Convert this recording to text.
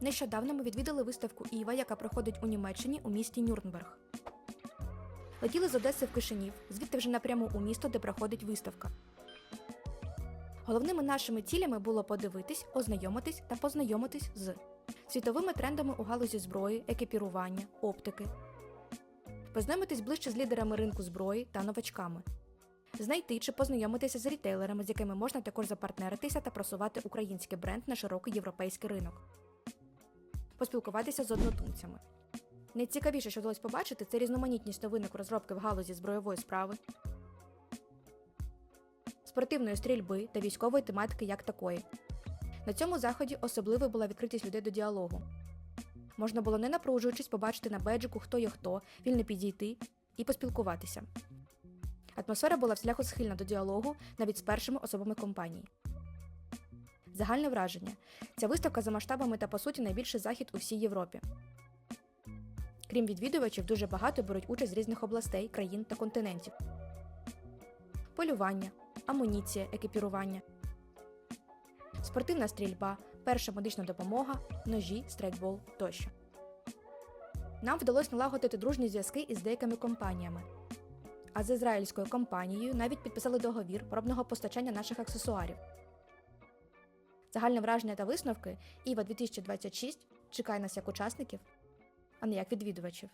Нещодавно ми відвідали виставку Іва, яка проходить у Німеччині у місті Нюрнберг. Летіли з Одеси в Кишинів, звідти вже напряму у місто, де проходить виставка. Головними нашими цілями було подивитись, ознайомитись та познайомитись з світовими трендами у галузі зброї, екіпірування, оптики, познайомитись ближче з лідерами ринку зброї та новачками, знайти чи познайомитися з рітейлерами, з якими можна також запартнеритися та просувати український бренд на широкий європейський ринок, поспілкуватися з однодумцями. Найцікавіше, що вдалося побачити, це різноманітність новинок розробки в галузі збройової справи, спортивної стрільби та військової тематики як такої. На цьому заході особливою була відкритість людей до діалогу. Можна було не напружуючись побачити на беджику, хто є хто, вільно підійти і поспілкуватися. Атмосфера була всіляко схильна до діалогу навіть з першими особами компанії. Загальне враження. Ця виставка за масштабами та по суті найбільший захід у всій Європі. Крім відвідувачів, дуже багато беруть участь з різних областей, країн та континентів. Полювання, амуніція, екіпірування, спортивна стрільба, перша медична допомога, ножі, страйкбол тощо. Нам вдалося налагодити дружні зв'язки із деякими компаніями. А з ізраїльською компанією навіть підписали договір пробного постачання наших аксесуарів. Загальне враження та висновки Іва 2026 чекає нас як учасників, а не як відвідувачів.